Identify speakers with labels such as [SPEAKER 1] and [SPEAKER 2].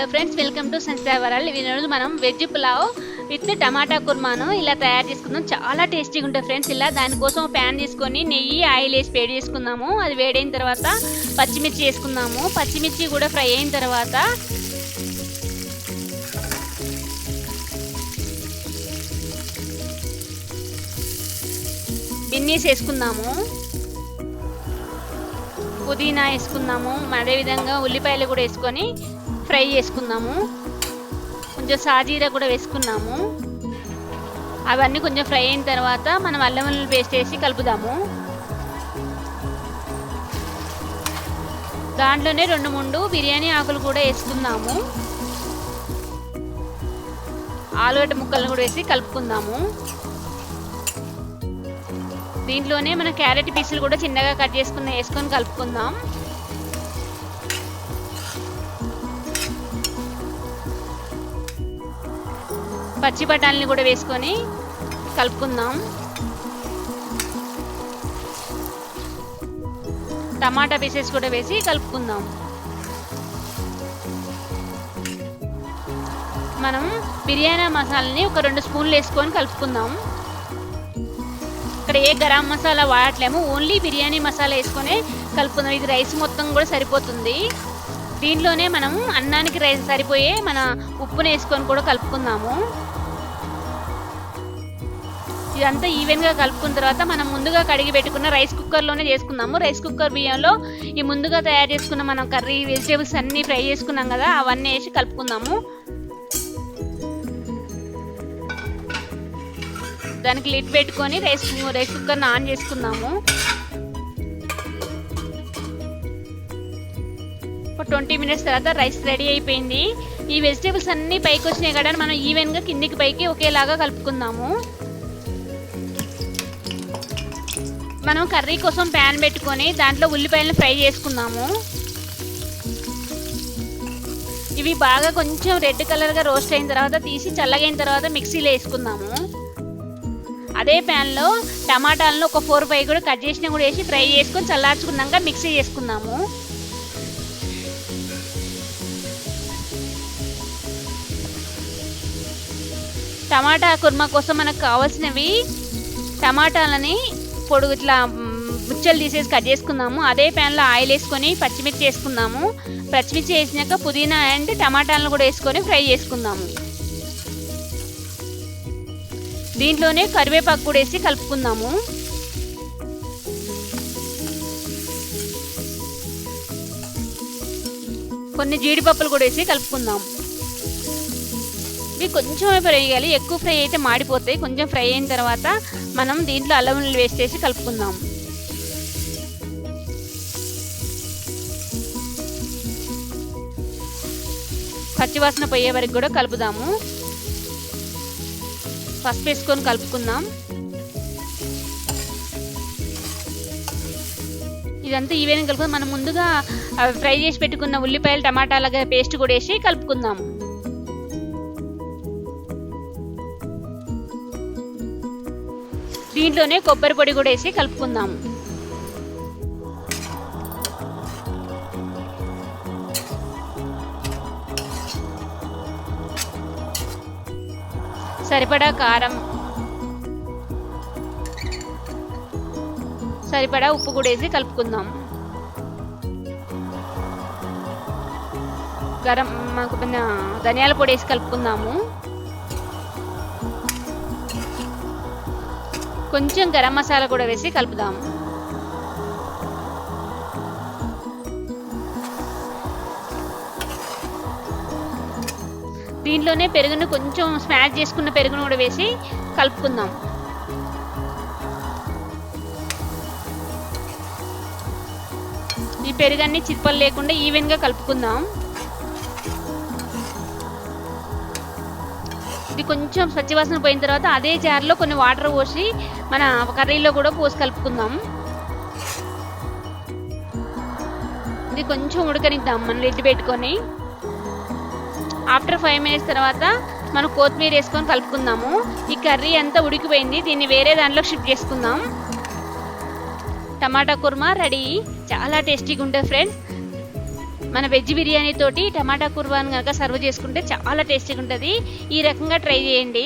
[SPEAKER 1] Hello friends welcome to Samstha ఈరోజు మనం veg pulao with టమాటా కుర్మాను ఇలా తయారు చేసుకుందాం. చాలా టేస్టీగా ఉంటుంది ఫ్రెండ్స్ ఇలా దానికోసం ప్యాన్ తీసుకొని నెయ్యి ఆయిల్ వేసి వేడి చేసుకుందాము. అది వేడైన తర్వాత పచ్చిమిర్చి వేసుకుందాము. పచ్చిమిర్చి కూడా ఫ్రై అయిన తర్వాత బిన్నీస్ వేసుకుందాము. పుదీనా వేసుకుందాము. అదేవిధంగా ఉల్లిపాయలు కూడా వేసుకొని ఫ్రై చేసుకుందాము. కొంచెం సాజీరా కూడా వేసుకున్నాము. అవన్నీ కొంచెం ఫ్రై అయిన తర్వాత మనం అల్లం వెల్లుల్లి పేస్ట్ వేసి కలుపుదాము. దాంట్లోనే రెండు మూడు బిర్యానీ ఆకులు కూడా వేసుకుందాము. ఆలుగడ్డ ముక్కలను కూడా వేసి కలుపుకుందాము. దీంట్లోనే మన క్యారెట్ పీసులు కూడా చిన్నగా కట్ చేసుకుని వేసుకొని కలుపుకుందాం. పచ్చి బఠానీని కూడా వేసుకొని కలుపుకుందాం. టమాటా పీసెస్ కూడా వేసి కలుపుకుందాం. మనం బిర్యానీ మసాలాని ఒక రెండు స్పూన్లు వేసుకొని కలుపుకుందాం. ఇక్కడ ఏ గరం మసాలా వాడట్లేము ఓన్లీ బిర్యానీ మసాలా వేసుకొని కలుపుకుందాం. ఇది రైస్ మొత్తం కూడా సరిపోతుంది. దీంట్లోనే మనం అన్నానికి రైస్ సరిపోయే మన ఉప్పుని వేసుకొని కూడా కలుపుకుందాము. ఇదంతా ఈవెన్గా కలుపుకున్న తర్వాత మనం ముందుగా కడిగి పెట్టుకున్న రైస్ కుక్కర్లోనే చేసుకుందాము. రైస్ కుక్కర్ బియ్యంలో ఈ ముందుగా తయారు చేసుకున్న మనం కర్రీ వెజిటేబుల్స్ అన్నీ ఫ్రై చేసుకున్నాం కదా అవన్నీ వేసి కలుపుకుందాము. దానికి లిడ్ పెట్టుకొని రైస్ రైస్ కుక్కర్ని ఆన్ చేసుకుందాము. ఒక ట్వంటీ మినిట్స్ తర్వాత రైస్ రెడీ అయిపోయింది. ఈ వెజిటేబుల్స్ అన్నీ పైకి వచ్చినాయి కదా మనం ఈవెన్గా కిందికి పైకి ఒకేలాగా కలుపుకుందాము. మనం కర్రీ కోసం ప్యాన్ పెట్టుకొని దాంట్లో ఉల్లిపాయలను ఫ్రై చేసుకుందాము. ఇవి బాగా కొంచెం రెడ్ కలర్గా రోస్ట్ అయిన తర్వాత తీసి చల్లగైన తర్వాత మిక్సీలో వేసుకుందాము. అదే ప్యాన్లో టమాటాలను ఒక ఫోర్ ఫైవ్ కూడా కట్ చేసిన కూడా వేసి ఫ్రై చేసుకొని చల్లార్చుకున్నాక మిక్సీ చేసుకుందాము. టమాటా కుర్మా కోసం మనకు కావాల్సినవి టమాటాలని పొడుగు ఇట్లా ముచ్చలు తీసేసి కట్ చేసుకుందాము. అదే ప్యాన్లో ఆయిల్ వేసుకొని పచ్చిమిర్చి వేసుకుందాము. పచ్చిమిర్చి వేసినాక పుదీనా అండ్ టమాటాలను కూడా వేసుకొని ఫ్రై చేసుకుందాము. దీంట్లోనే కరివేపాకు కూడా వేసి కలుపుకుందాము. కొన్ని జీడిపప్పులు కూడా వేసి కలుపుకుందాం ఇవి కొంచెం ఫ్రై చేయాలి. ఎక్కువ ఫ్రై అయితే మాడిపోతాయి. కొంచెం ఫ్రై అయిన తర్వాత మనం దీంట్లో అల్లం వెల్లుల్లి వేసేసి కలుపుకుందాం. పచ్చివాసన పోయే వరకు కూడా కలుపుదాము. పసుపు వేసుకొని కలుపుకుందాం. ఇదంతా ఈవెన్ కలుపుకుందాం. మనం ముందుగా ఫ్రై చేసి పెట్టుకున్న ఉల్లిపాయలు టమాటాల పేస్ట్ కూడా వేసి కలుపుకుందాము దీంట్లోనే కొబ్బరి పొడి కూడా వేసి కలుపుకుందాం. సరిపడా కారం సరిపడా ఉప్పు కూడా వేసి కలుపుకుందాం. గరం మాకు ధనియాల పొడి వేసి కలుపుకుందాము. కొంచెం గరం మసాలా కూడా వేసి కలుపుదాం. దీంట్లోనే పెరుగును కొంచెం స్మాష్ చేసుకున్న పెరుగును కూడా వేసి కలుపుకుందాం. ఈ పెరుగన్ని చిప్పలు లేకుండా ఈవెన్గా కలుపుకుందాం. ఇది కొంచెం స్వచ్ఛవాసన పోయిన తర్వాత అదే జార్లో కొన్ని వాటర్ పోసి మన కర్రీలో కూడా పోసి కలుపుకుందాం. ఇది కొంచెం ఉడకనిద్దాం మనం లిడ్ పెట్టుకొని. ఆఫ్టర్ ఫైవ్ మినిట్స్ తర్వాత మనం కొత్తిమీర వేసుకొని కలుపుకుందాము. ఈ కర్రీ అంతా ఉడికిపోయింది. దీన్ని వేరే దాంట్లో షిఫ్ట్ చేసుకుందాం. టమాటా కుర్మా రెడీ. చాలా టేస్టీగా ఉంటుంది ఫ్రెండ్స్. మన వెజ్ బిర్యానీ తోటి టమాటా కుర్వాన్ కనుక సర్వ్ చేసుకుంటే చాలా టేస్టీగా ఉంటుంది. ఈ రకంగా ట్రై చేయండి.